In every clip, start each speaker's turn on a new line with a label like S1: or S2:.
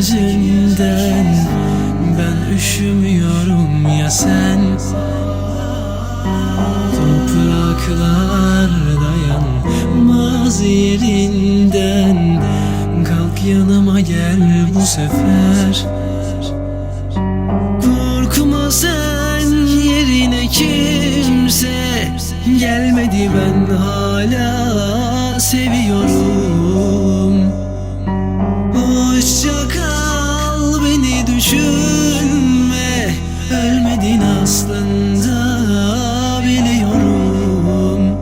S1: yüzünden Ben üşümüyorum ya sen. Topraklar dayanmaz yerinden. Kalk yanıma gel bu sefer. Korkma sen yerine kimse. Gelmedi ben hala seviyorum. Aslında biliyorum.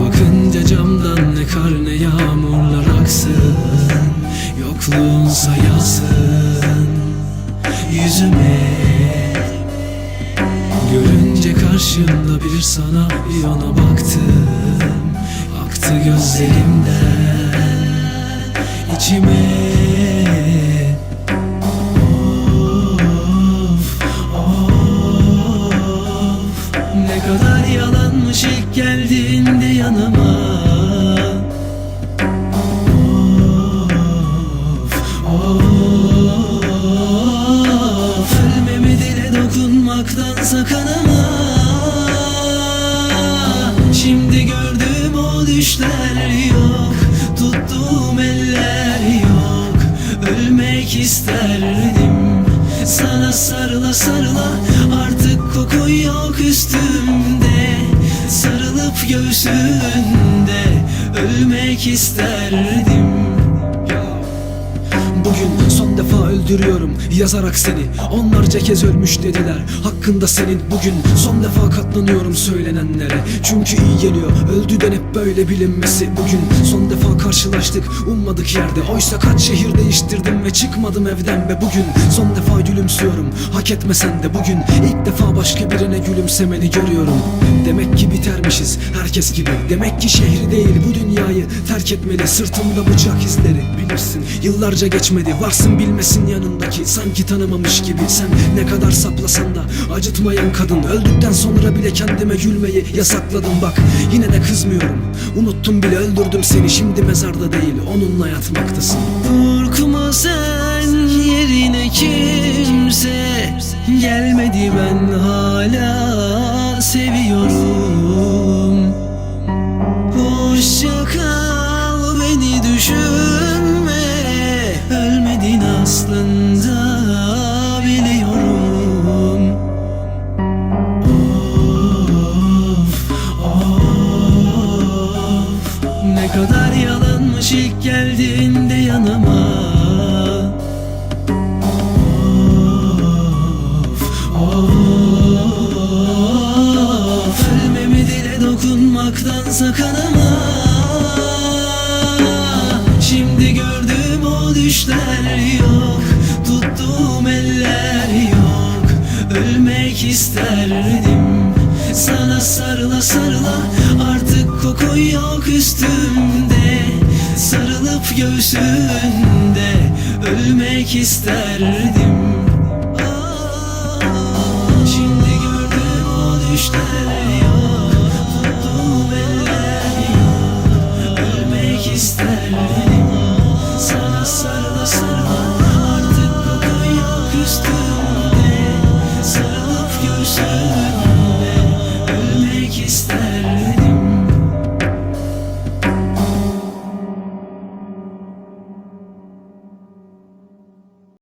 S1: Bakınca camdan ne kar ne yağmurlar aksın Yokluğunsa yazsın yüzüme Görünce karşımda bir sana bir ona baktım. Aktı gözlerimden içime yalanmış ilk geldiğinde yanıma. Of, of Ölmemi dile dokunmaktansa kanıma. Şimdi gördüğüm o düşler yok Tuttuğum eller yok. Ölmek isterdim Sana sarıla sarıla Artık kokun yok üstümde Sarılıp göğsünde Ölmek isterdim
S2: öldürüyorum yazarak seni. Onlarca kez ölmüş dediler. Hakkında senin Bugün son defa katlanıyorum söylenenlere. Çünkü iyi geliyor öldü denip böyle bilinmesi. Bugün son defa karşılaştık ummadık yerde. Oysa kaç şehir değiştirdim ve çıkmadım evden Ve bugün son defa gülümsüyorum. Hak etmesen de Bugün ilk defa başka birine gülümsemeni görüyorum. Demek ki bitermişiz herkes gibi. Demek ki şehri değil bu dünyayı terk etmeli. Sırtımda bıçak izleri bilirsin. Yıllarca geçmedi varsın bilmesin yanındaki Sanki tanımamış gibi sen ne kadar saplasan da Acıtmayan kadın. Öldükten sonra bile kendime gülmeyi yasakladım. Bak Yine de kızmıyorum. Unuttum bile öldürdüm seni. Şimdi mezarda değil onunla yatmaktasın.
S1: Korkma sen Ne kadar yalanmış ilk geldiğinde yanıma. Of, of. Ölmemi dile dokunmaktansa kanıma. Şimdi gördüğüm o düşler yok Tuttuğum eller yok. Ölmek isterdim Sana sarıla sarıla Artık kokun yok üstümde Sarılıp göğsünde Ölmek isterdim. Şimdi gördüğüm o düşler yok Tuttuğum eller Ölmek isterdim. Sana sarıla sarıla